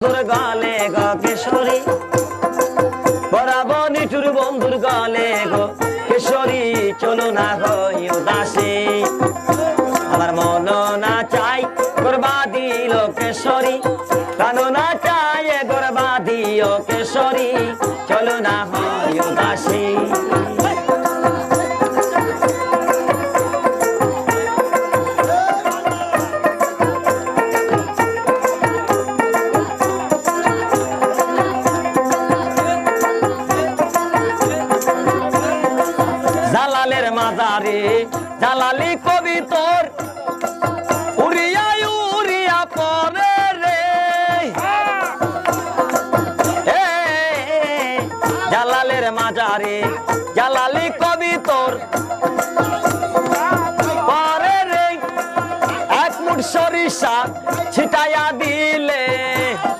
তোর গালে গো কেশরী। বরাবর নিঠুর বন্ধুর গালে গো কেশরী, চলো না হই উদাসী। আমার মন না চাই গরবা দিল কেশরী, প্রাণ না চাই গরবা দিও কেশরী, চলো না হয় উদাসী। মাজারে, জালালি কবি তোর। উড়িয়া মাজারে, জালালি কবি তোর। পরে রে, এক মুঠ সরিষা ছিটাইয়া দি।